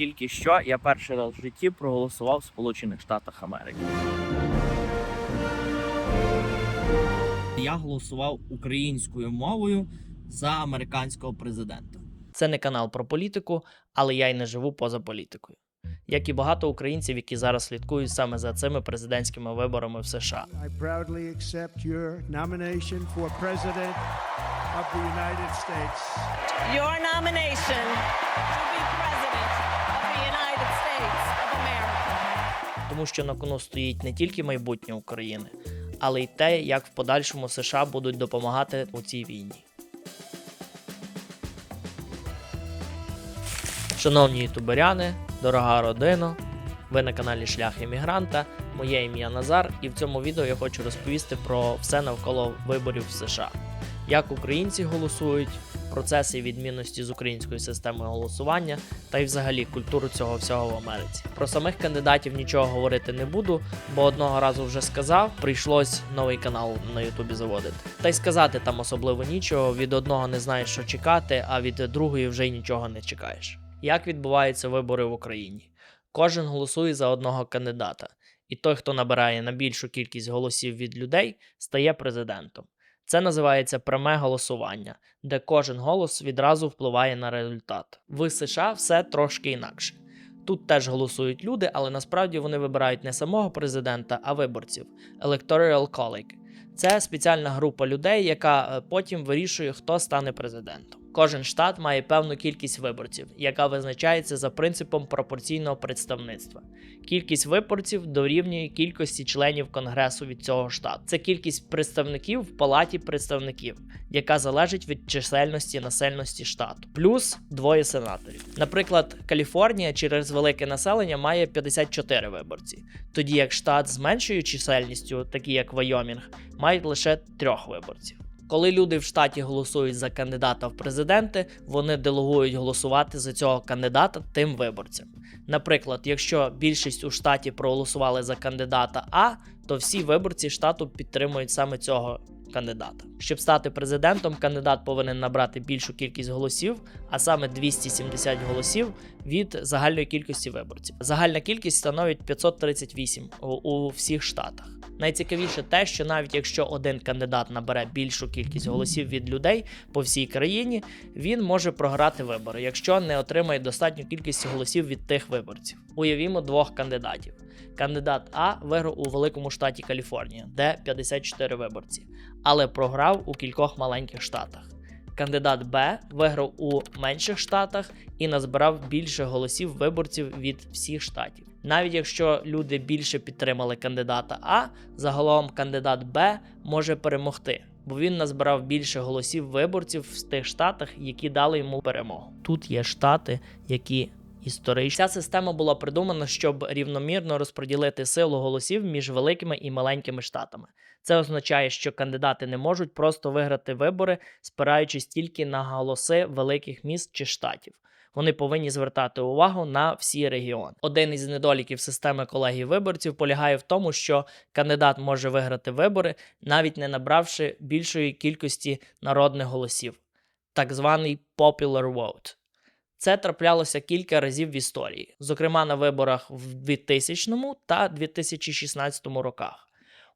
тільки що я перший раз в житті проголосував в Сполучених Штатах Америки. Я голосував українською мовою за американського президента. Це не канал про політику, але я й не живу поза політикою. Як і багато українців, які зараз слідкують саме за цими президентськими виборами в США. I proudly accept your nomination for President of the United States. Your nomination to be President тому що на кону стоїть не тільки майбутнє України, але й те, як в подальшому США будуть допомагати у цій війні. Шановні ютуберяни, дорога родина, ви на каналі Шлях Іммігранта. Моє ім'я Назар, і в цьому відео я хочу розповісти про все навколо виборів в США. Як українці голосують, процеси відмінності з українською системою голосування та й взагалі культуру цього всього в Америці. Про самих кандидатів нічого говорити не буду, бо одного разу вже сказав, прийшлось новий канал на Ютубі заводити. Та й сказати там особливо нічого. Від одного не знаєш, що чекати, а від другої вже й нічого не чекаєш. Як відбуваються вибори в Україні? Кожен голосує за одного кандидата, і той, хто набирає на більшу кількість голосів від людей, стає президентом. Це називається пряме голосування, де кожен голос відразу впливає на результат. В США все трошки інакше. Тут теж голосують люди, але насправді вони вибирають не самого президента, а виборців Electoral College. Це спеціальна група людей, яка е, потім вирішує, хто стане президентом. Кожен штат має певну кількість виборців, яка визначається за принципом пропорційного представництва. Кількість виборців дорівнює кількості членів конгресу від цього штату. Це кількість представників в палаті представників, яка залежить від чисельності населеності штату, плюс двоє сенаторів. Наприклад, Каліфорнія через велике населення має 54 виборці, тоді як штат з меншою чисельністю, такі як Вайомінг, мають лише трьох виборців. Коли люди в штаті голосують за кандидата в президенти, вони делегують голосувати за цього кандидата тим виборцям. Наприклад, якщо більшість у штаті проголосували за кандидата А, то всі виборці штату підтримують саме цього кандидата. Щоб стати президентом, кандидат повинен набрати більшу кількість голосів, а саме 270 голосів від загальної кількості виборців. Загальна кількість становить 538 у, всіх штатах. Найцікавіше те, що навіть якщо один кандидат набере більшу кількість голосів від людей по всій країні, він може програти вибори, якщо не отримає достатню кількість голосів від тих виборців. Уявімо двох кандидатів. Кандидат А виграв у великому штаті Каліфорнія, де 54 виборці, але програв у кількох маленьких штатах. Кандидат Б виграв у менших штатах і назбирав більше голосів виборців від всіх штатів. Навіть якщо люди більше підтримали кандидата А, загалом кандидат Б може перемогти, бо він назбирав більше голосів виборців в тих штатах, які дали йому перемогу. Тут є штати, які історично ця система була придумана, щоб рівномірно розподілити силу голосів між великими і маленькими штатами. Це означає, що кандидати не можуть просто виграти вибори, спираючись тільки на голоси великих міст чи штатів. Вони повинні звертати увагу на всі регіони. Один із недоліків системи колегії виборців полягає в тому, що кандидат може виграти вибори, навіть не набравши більшої кількості народних голосів, так званий popular vote. Це траплялося кілька разів в історії, зокрема на виборах в 2000 та 2016 роках.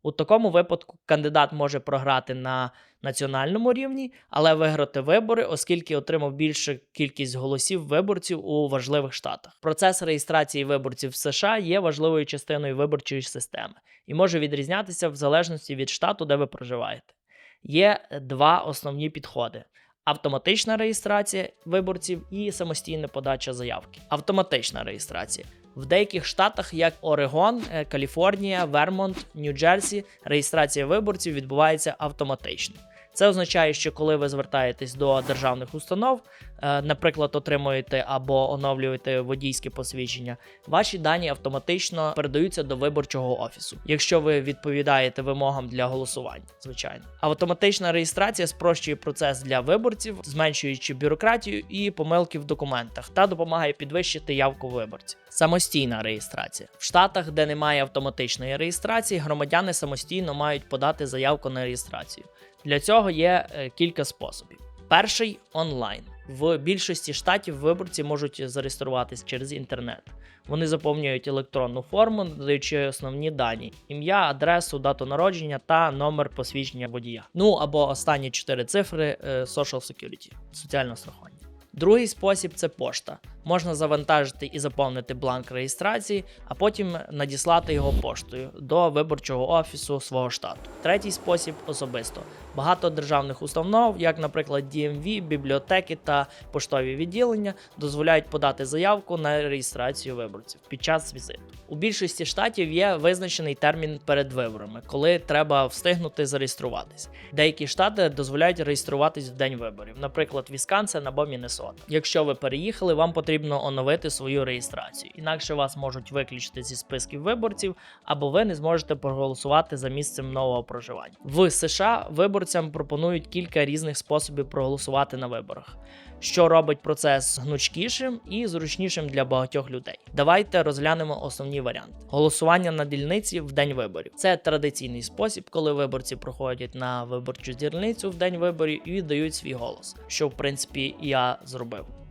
У такому випадку кандидат може програти на національному рівні, але виграти вибори, оскільки отримав більшу кількість голосів виборців у важливих штатах. Процес реєстрації виборців в США є важливою частиною виборчої системи і може відрізнятися в залежності від штату, де ви проживаєте. Є два основні підходи. Автоматична реєстрація виборців і самостійна подача заявки. Автоматична реєстрація. В деяких штатах, як Орегон, е, Каліфорнія, Вермонт, Нью-Джерсі, реєстрація виборців відбувається автоматично. Це означає, що коли ви звертаєтесь до державних установ, е, наприклад, отримуєте або оновлюєте водійське посвідчення, ваші дані автоматично передаються до виборчого офісу, якщо ви відповідаєте вимогам для голосування, звичайно. Автоматична реєстрація спрощує процес для виборців, зменшуючи бюрократію і помилки в документах, та допомагає підвищити явку виборців. Самостійна реєстрація в штатах, де немає автоматичної реєстрації, громадяни самостійно мають подати заявку на реєстрацію. Для цього є е, кілька способів. Перший онлайн. В більшості штатів виборці можуть зареєструватись через інтернет. Вони заповнюють електронну форму, додаючи основні дані: ім'я, адресу, дату народження та номер посвідчення водія. Ну або останні чотири цифри е, Social Security – соціальне страхування. Другий спосіб це пошта. Можна завантажити і заповнити бланк реєстрації, а потім надіслати його поштою до виборчого офісу свого штату. Третій спосіб особисто. Багато державних установ, як, наприклад, DMV, бібліотеки та поштові відділення, дозволяють подати заявку на реєстрацію виборців під час візиту. У більшості штатів є визначений термін перед виборами, коли треба встигнути зареєструватись. Деякі штати дозволяють реєструватись в день виборів, наприклад, Вісконсин або Міннесота. Якщо ви переїхали, вам потрібно оновити свою реєстрацію, інакше вас можуть виключити зі списків виборців, або ви не зможете проголосувати за місцем нового проживання. В США виборцям пропонують кілька різних способів проголосувати на виборах, що робить процес гнучкішим і зручнішим для багатьох людей. Давайте розглянемо основні варіанти. Голосування на дільниці в день виборів. Це традиційний спосіб, коли виборці проходять на виборчу дільницю в день виборів і віддають свій голос, що в принципі я зробив.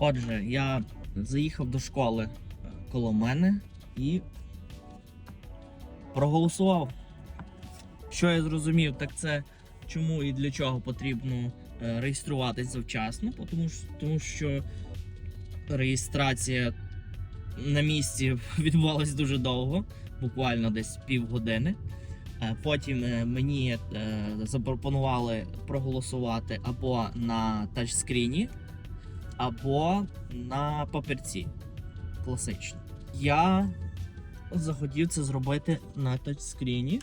Отже, я заїхав до школи е, коло мене і проголосував. Що я зрозумів, так це чому і для чого потрібно е, реєструватись завчасно, тому, що- реєстрація на місці відбувалась дуже довго, буквально десь півгодини. Е, Потім мені запропонували проголосувати або на тачскріні, або на папірці. Класично. Я захотів це зробити на тачскріні.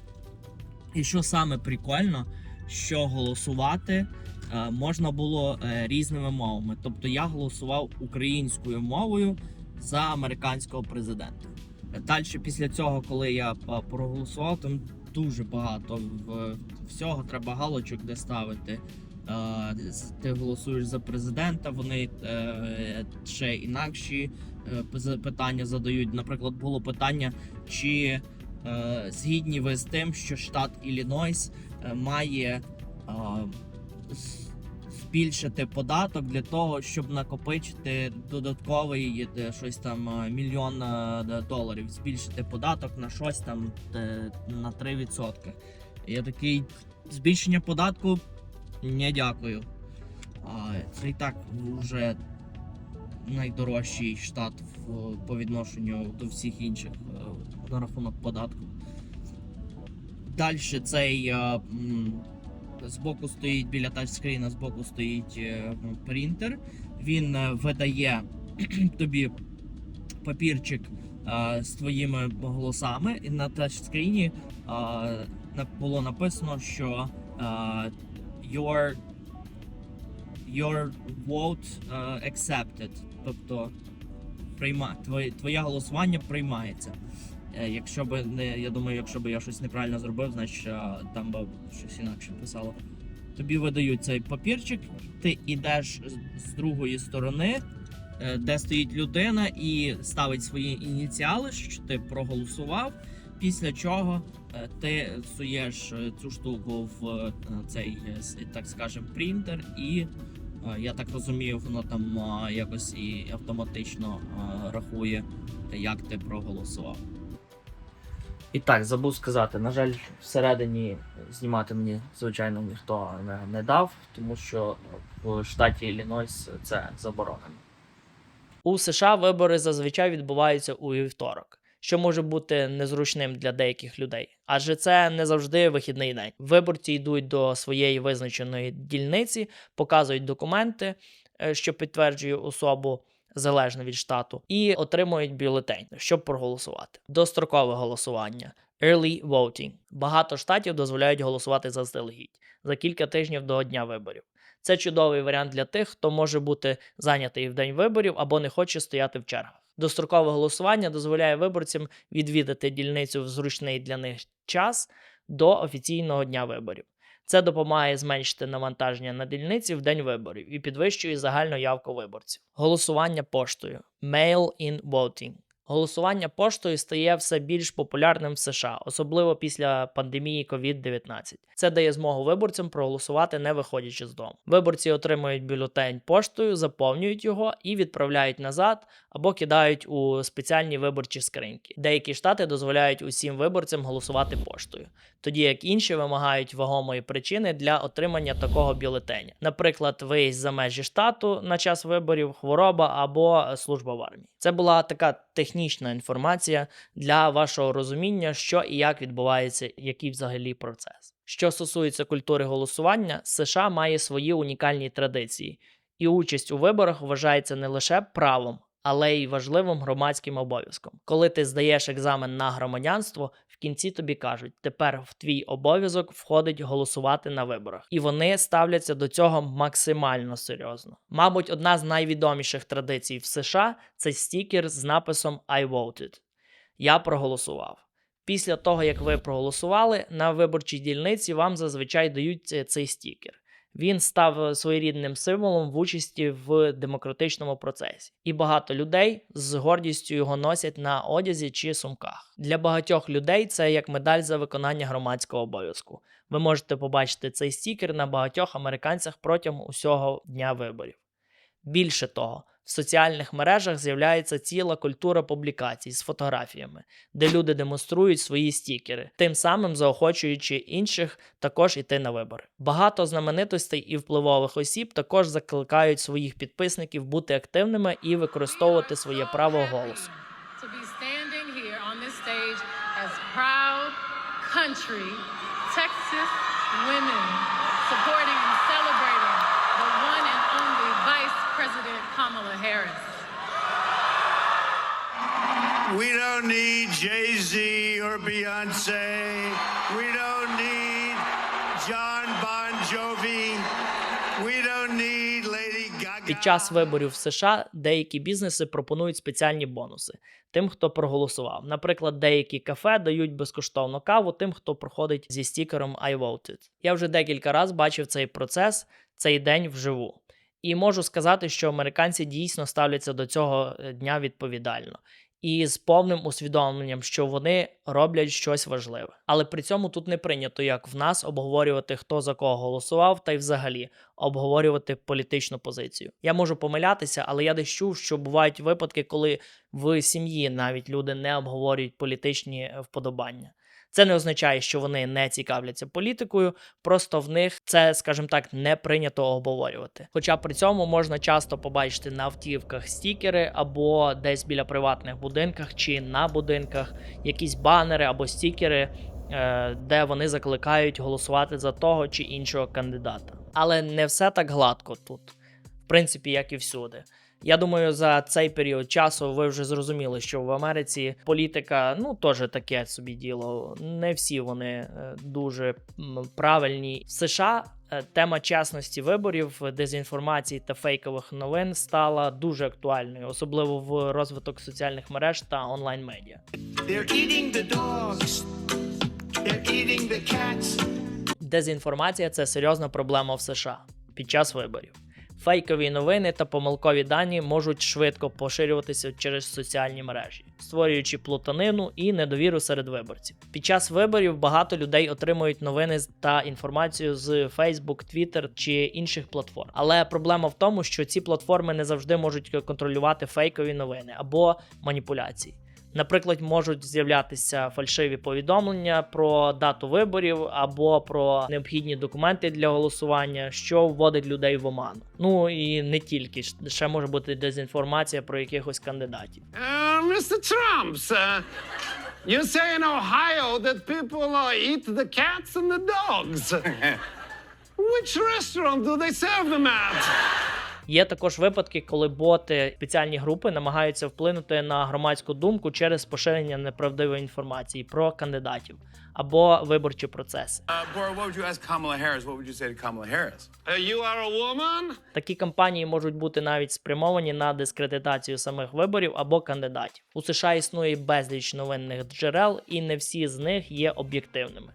І що саме прикольно, що голосувати е, можна було е, різними мовами. Тобто я голосував українською мовою за американського президента. Далі, після цього, коли я е, проголосував, там дуже багато всього треба галочок, де ставити. Е, Ти голосуєш за президента, вони е, ще інакші е, питання задають. Наприклад, було питання, чи згідні ви з тим, що штат Іллінойс має збільшити податок для того, щоб накопичити додатковий щось там мільйон доларів, збільшити податок на щось там на 3%. Я такий збільшення податку. Не дякую. Це і так вже найдорожчий штат по відношенню до всіх інших е, на рахунок податку. Далі цей е, збоку стоїть біля тачскріна, збоку стоїть е, принтер. Він видає тобі папірчик з твоїми голосами, і на тачскріні було написано, що your, your vote е, accepted. Тобто прийма, твоє, твоє голосування приймається. Е, Якщо би не, я думаю, якщо би я щось неправильно зробив, значить е, там би щось інакше писало. Тобі видають цей папірчик, ти йдеш з- з другої сторони, е, де стоїть людина, і ставить свої ініціали, що ти проголосував. Після чого е, ти суєш е, цю штуку в е, цей, так скажем, принтер, і я так розумію, воно там якось і автоматично рахує, як ти проголосував. І так, забув сказати, на жаль, всередині знімати мені, звичайно, ніхто не, не дав, тому що в штаті Іллінойс це заборонено. У США вибори зазвичай відбуваються у вівторок, що може бути незручним для деяких людей, адже це не завжди вихідний день. Виборці йдуть до своєї визначеної дільниці, показують документи, е, що підтверджує особу залежно від штату, і отримують бюлетень, щоб проголосувати. Дострокове голосування. Early voting. Багато штатів дозволяють голосувати заздалегідь за кілька тижнів до дня виборів. Це чудовий варіант для тих, хто може бути зайнятий в день виборів або не хоче стояти в чергах. Дострокове голосування дозволяє виборцям відвідати дільницю в зручний для них час до офіційного дня виборів. Це допомагає зменшити навантаження на дільниці в день виборів і підвищує загальну явку виборців. Голосування поштою Mail-in voting. Голосування поштою стає все більш популярним в США, особливо після пандемії COVID-19. Це дає змогу виборцям проголосувати, не виходячи з дому. Виборці отримують бюлетень поштою, заповнюють його і відправляють назад або кидають у спеціальні виборчі скриньки. Деякі штати дозволяють усім виборцям голосувати поштою, тоді як інші вимагають вагомої причини для отримання такого бюлетеня, наприклад, виїзд за межі штату на час виборів, хвороба або служба в армії. Це була така технічна інформація для вашого розуміння, що і як відбувається, який взагалі процес. Що стосується культури голосування, США має свої унікальні традиції, і участь у виборах вважається не лише правом, але й важливим громадським обов'язком. Коли ти здаєш екзамен на громадянство, в кінці тобі кажуть, тепер в твій обов'язок входить голосувати на виборах, і вони ставляться до цього максимально серйозно. Мабуть, одна з найвідоміших традицій в США це стікер з написом I voted. Я проголосував. Після того, як ви проголосували, на виборчій дільниці вам зазвичай дають цей стікер. Він став е, своєрідним символом в участі в демократичному процесі, і багато людей з гордістю його носять на одязі чи сумках. Для багатьох людей це як медаль за виконання громадського обов'язку. Ви можете побачити цей стікер на багатьох американцях протягом усього дня виборів. Більше того, в соціальних мережах з'являється ціла культура публікацій з фотографіями, де люди демонструють свої стікери, тим самим заохочуючи інших також іти на вибори. Багато знаменитостей і впливових осіб також закликають своїх підписників бути активними і використовувати своє право голосу. country Texas women supporting and celebrating the one and only Vice President Kamala Harris. We don't need Jay Z or Beyonce. We don't need John Bon Jovi. We don't need Lady Gaga. Під час виборів в США деякі бізнеси пропонують спеціальні бонуси тим, хто проголосував. Наприклад, деякі кафе дають безкоштовну каву тим, хто проходить зі стікером I voted. Я вже декілька разів бачив цей процес, цей день вживу. І можу сказати, що американці дійсно ставляться до цього е, дня відповідально і з повним усвідомленням, що вони роблять щось важливе. Але при цьому тут не прийнято, як в нас, обговорювати, хто за кого голосував, та й взагалі обговорювати політичну позицію. Я можу помилятися, але я десь чув, що бувають випадки, коли в сім'ї навіть люди не обговорюють політичні е, вподобання. Це не означає, що вони не цікавляться політикою, просто в них це, скажімо так, не прийнято обговорювати. Хоча при цьому можна часто побачити на автівках стікери або десь біля приватних будинках чи на будинках якісь банери або стікери, е, де вони закликають голосувати за того чи іншого кандидата. Але не все так гладко тут, в принципі, як і всюди. Я думаю, за цей період часу ви вже зрозуміли, що в Америці політика ну теж таке собі діло. Не всі вони е, дуже правильні. В США е, тема чесності виборів, дезінформації та фейкових новин стала дуже актуальною, особливо в розвиток соціальних мереж та онлайн медіа. Дезінформація це серйозна проблема в США під час виборів. Фейкові новини та помилкові дані можуть швидко поширюватися через соціальні мережі, створюючи плутанину і недовіру серед виборців. Під час виборів багато людей отримують новини та інформацію з Facebook, Twitter чи інших платформ. Але проблема в тому, що ці платформи не завжди можуть контролювати фейкові новини або маніпуляції. Наприклад, можуть з'являтися фальшиві повідомлення про дату виборів або про необхідні документи для голосування, що вводить людей в оману. Ну і не тільки ще може бути дезінформація про якихось кандидатів. Uh, Mr. Trump, uh, you say in Ohio that people eat the cats and the dogs. Which restaurant do they serve them at? Є також випадки, коли боти спеціальні групи намагаються вплинути на громадську думку через поширення неправдивої інформації про кандидатів або виборчі процеси. Uh? Такі кампанії можуть бути навіть спрямовані на дискредитацію самих виборів або кандидатів. У США існує безліч новинних джерел, і не всі з них є об'єктивними.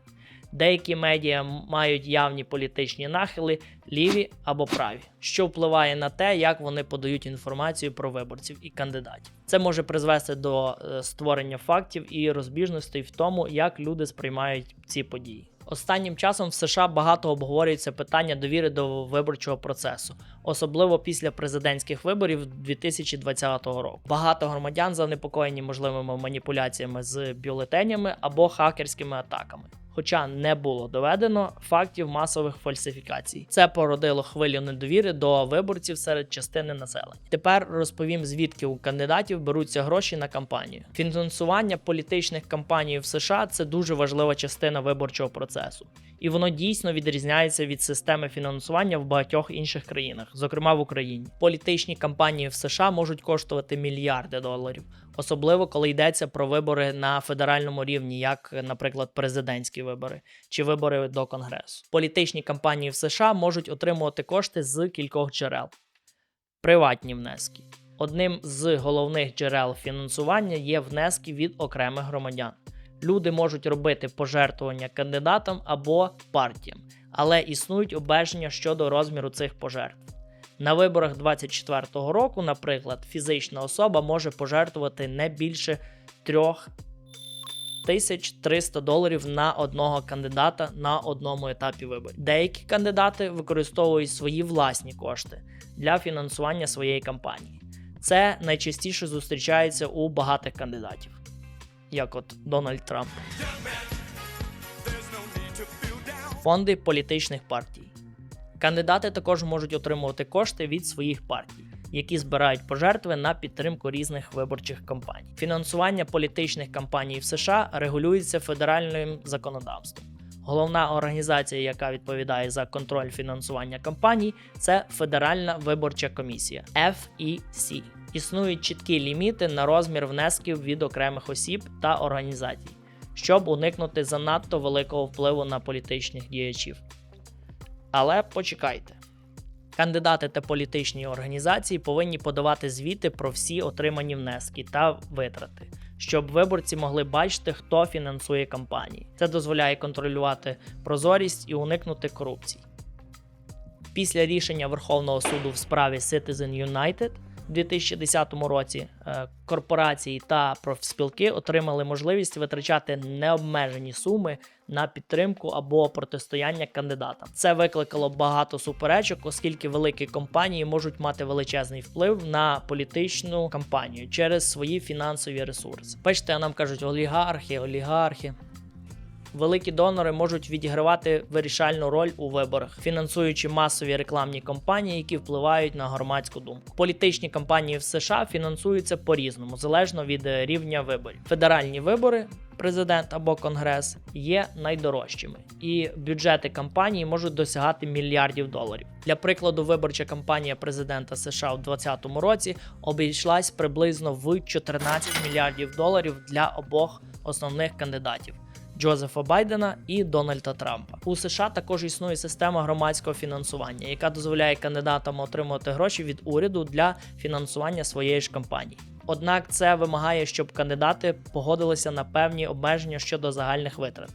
Деякі медіа мають явні політичні нахили, ліві або праві, що впливає на те, як вони подають інформацію про виборців і кандидатів. Це може призвести до е, створення фактів і розбіжностей в тому, як люди сприймають ці події. Останнім часом в США багато обговорюється питання довіри до виборчого процесу, особливо після президентських виборів 2020 року. Багато громадян занепокоєні можливими маніпуляціями з бюлетенями або хакерськими атаками. Хоча не було доведено фактів масових фальсифікацій. Це породило хвилю недовіри до виборців серед частини населення. Тепер розповім, звідки у кандидатів беруться гроші на кампанію. Фінансування політичних кампаній в США це дуже важлива частина виборчого процесу, і воно дійсно відрізняється від системи фінансування в багатьох інших країнах, зокрема в Україні. Політичні кампанії в США можуть коштувати мільярди доларів, особливо коли йдеться про вибори на федеральному рівні, як, наприклад, президентські вибори чи вибори до конгресу. Політичні кампанії в США можуть отримувати кошти з кількох джерел. Приватні внески. Одним з головних джерел фінансування є внески від окремих громадян. Люди можуть робити пожертвування кандидатам або партіям, але існують обмеження щодо розміру цих пожертв. На виборах 2024 року, наприклад, фізична особа може пожертвувати не більше 3300 доларів на одного кандидата на одному етапі виборів. Деякі кандидати використовують свої власні кошти для фінансування своєї кампанії. Це найчастіше зустрічається у багатих кандидатів, як от Дональд Трамп. Фонди політичних партій. Кандидати також можуть отримувати кошти від своїх партій, які збирають пожертви на підтримку різних виборчих кампаній. Фінансування політичних кампаній в США регулюється федеральним законодавством. Головна організація, яка відповідає за контроль фінансування кампаній, це Федеральна виборча комісія FEC. Існують чіткі ліміти на розмір внесків від окремих осіб та організацій, щоб уникнути занадто великого впливу на політичних діячів. Але почекайте. Кандидати та політичні організації повинні подавати звіти про всі отримані внески та витрати, щоб виборці могли бачити, хто фінансує кампанії. Це дозволяє контролювати прозорість і уникнути корупції. Після рішення Верховного суду в справі Citizen United у 2010 році е, корпорації та профспілки отримали можливість витрачати необмежені суми на підтримку або протистояння кандидатам. Це викликало багато суперечок, оскільки великі компанії можуть мати величезний вплив на політичну кампанію через свої фінансові ресурси. Бачите, нам кажуть олігархи, олігархи. Великі донори можуть відігравати вирішальну роль у виборах, фінансуючи масові рекламні кампанії, які впливають на громадську думку. Політичні кампанії в США фінансуються по-різному, залежно від е, рівня виборів. Федеральні вибори, президент або конгрес, є найдорожчими, і бюджети кампанії можуть досягати мільярдів доларів. Для прикладу, виборча кампанія президента США у 2020 році обійшлась приблизно в 14 мільярдів доларів для обох основних кандидатів. Джозефа Байдена і Дональда Трампа. У США також існує система громадського фінансування, яка дозволяє кандидатам отримувати гроші від уряду для фінансування своєї ж кампанії. Однак це вимагає, щоб кандидати погодилися на певні обмеження щодо загальних витрат.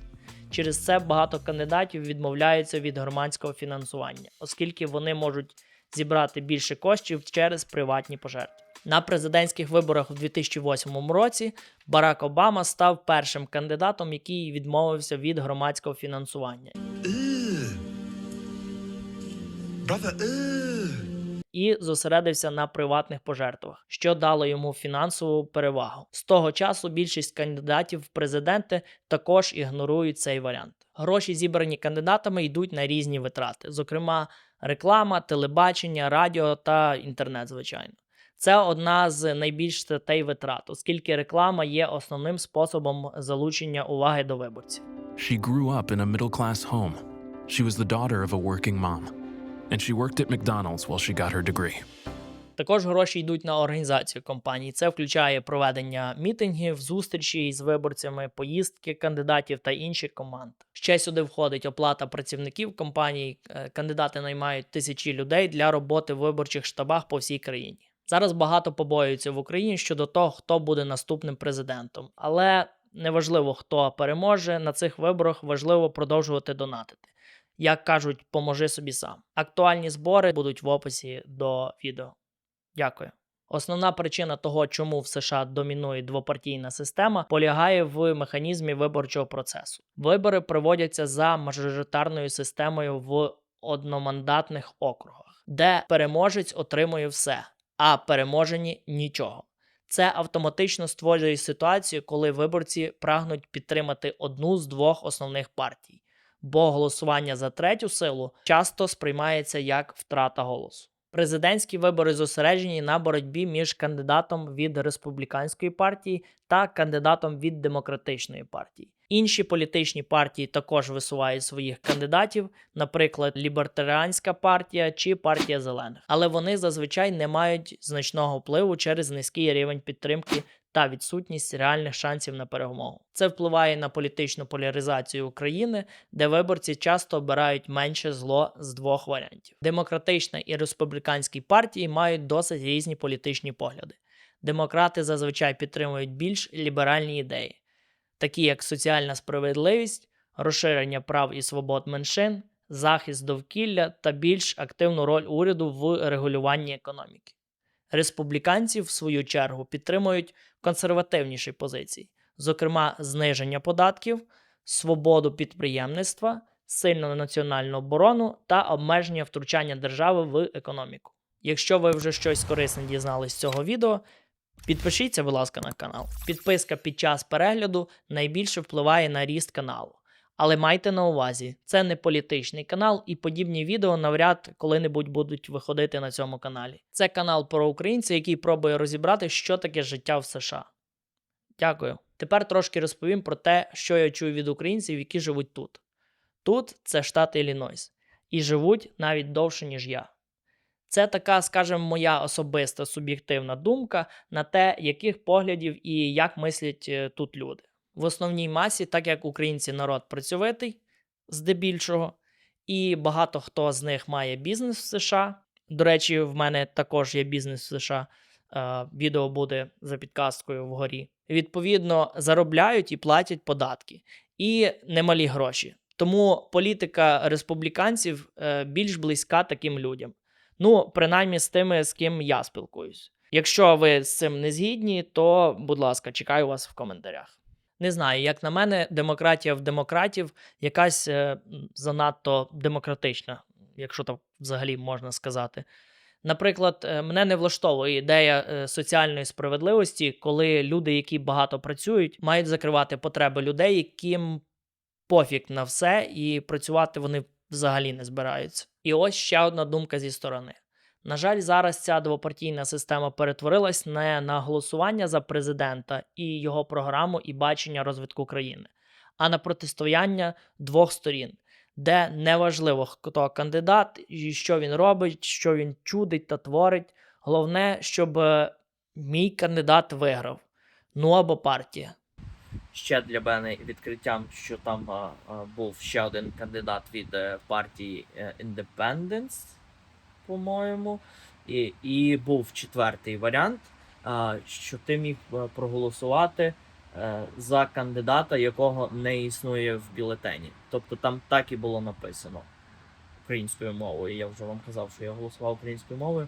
Через це багато кандидатів відмовляються від громадського фінансування, оскільки вони можуть зібрати більше коштів через приватні пожертви. На президентських виборах у 2008 році Барак Обама став першим кандидатом, який відмовився від громадського фінансування і зосередився на приватних пожертвах, що дало йому фінансову перевагу. З того часу більшість кандидатів в президенти також ігнорують цей варіант. Гроші, зібрані кандидатами, йдуть на різні витрати, зокрема реклама, телебачення, радіо та інтернет, звичайно. Це одна з найбільш статей витрат, оскільки реклама є основним способом залучення уваги до виборців. She grew up in a middle class home. She was the daughter of a working mom. And she worked at McDonald's while she got her degree. Також гроші йдуть на організацію компаній. Це включає проведення мітингів, зустрічей з виборцями, поїздки кандидатів та інші команд. Ще сюди входить оплата працівників компаній. Е, Кандидати наймають тисячі людей для роботи в виборчих штабах по всій країні. Зараз багато побоюються в Україні щодо того, хто буде наступним президентом. Але Неважливо, хто переможе на цих виборах, важливо продовжувати донатити. Як кажуть, поможи собі сам. Актуальні збори будуть в описі до відео. Дякую. Основна причина того, чому в США домінує двопартійна система, полягає в механізмі виборчого процесу. Вибори проводяться за мажоритарною системою в одномандатних округах, де переможець отримує все, а переможені нічого. Це автоматично створює ситуацію, коли виборці прагнуть підтримати одну з двох основних партій, бо голосування за третю силу часто сприймається як втрата голосу. Президентські вибори зосереджені на боротьбі між кандидатом від республіканської партії та кандидатом від демократичної партії. Інші політичні партії також висувають своїх кандидатів, наприклад, Лібертаріанська партія чи партія зелених, але вони зазвичай не мають значного впливу через низький рівень підтримки та відсутність реальних шансів на перемогу. Це впливає на політичну поляризацію України, де виборці часто обирають менше зло з двох варіантів. Демократична і республіканські партії мають досить різні політичні погляди. Демократи зазвичай підтримують більш ліберальні ідеї, такі як соціальна справедливість, розширення прав і свобод меншин, захист довкілля та більш активну роль уряду в регулюванні економіки. Республіканці, в свою чергу, підтримують консервативніші позиції, зокрема, зниження податків, свободу підприємництва, сильну національну оборону та обмеження втручання держави в економіку. Якщо ви вже щось корисне дізнались з цього відео, підпишіться, будь ласка, на канал. Підписка під час перегляду найбільше впливає на ріст каналу. Але майте на увазі, це не політичний канал, і подібні відео навряд коли-небудь будуть виходити на цьому каналі. Це канал про українця, який пробує розібрати, що таке життя в США. Дякую. Тепер трошки розповім про те, що я чую від українців, які живуть тут. Тут це штат Іллінойс, і живуть навіть довше, ніж я. Це така, скажімо, моя особиста суб'єктивна думка на те, яких поглядів і як мислять е, тут люди. В основній масі, так як українці народ працьовитий, здебільшого, і багато хто з них має бізнес в США. До речі, в мене також є бізнес в США. Е, відео буде за підказкою вгорі. Відповідно, заробляють і платять податки, і немалі гроші. Тому політика республіканців е, більш близька таким людям. Ну, принаймні з тими, з ким я спілкуюсь. Якщо ви з цим не згідні, то, будь ласка, чекаю вас в коментарях. Не знаю, як на мене, демократія в демократів якась е, занадто демократична, якщо так взагалі можна сказати. Наприклад, е, мене не влаштовує ідея е, соціальної справедливості, коли люди, які багато працюють, мають закривати потреби людей, яким пофіг на все, і працювати вони взагалі не збираються. І ось ще одна думка зі сторони. На жаль, зараз ця двопартійна система перетворилась не на голосування за президента і його програму і бачення розвитку країни, а на протистояння двох сторін, де неважливо, хто кандидат і що він робить, що він чудить та творить. Головне, щоб е, мій кандидат виграв. Ну або партія. Ще для мене відкриттям, що там а, а, був ще один кандидат від е, партії е, Independence, по-моєму. І, і був четвертий варіант, що ти міг е, проголосувати е, за кандидата, якого не існує в бюлетені. Тобто там так і було написано українською мовою. Я вже вам казав, що я голосував українською мовою.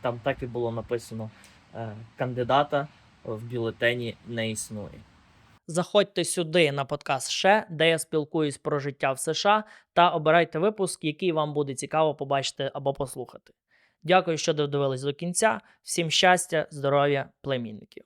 Там так і було написано: е, кандидата в бюлетені не існує. Заходьте сюди на подкаст ще, де я спілкуюсь про життя в США, та обирайте випуск, який вам буде цікаво побачити або послухати. Дякую, що додивились до кінця. Всім щастя, здоров'я, племінників.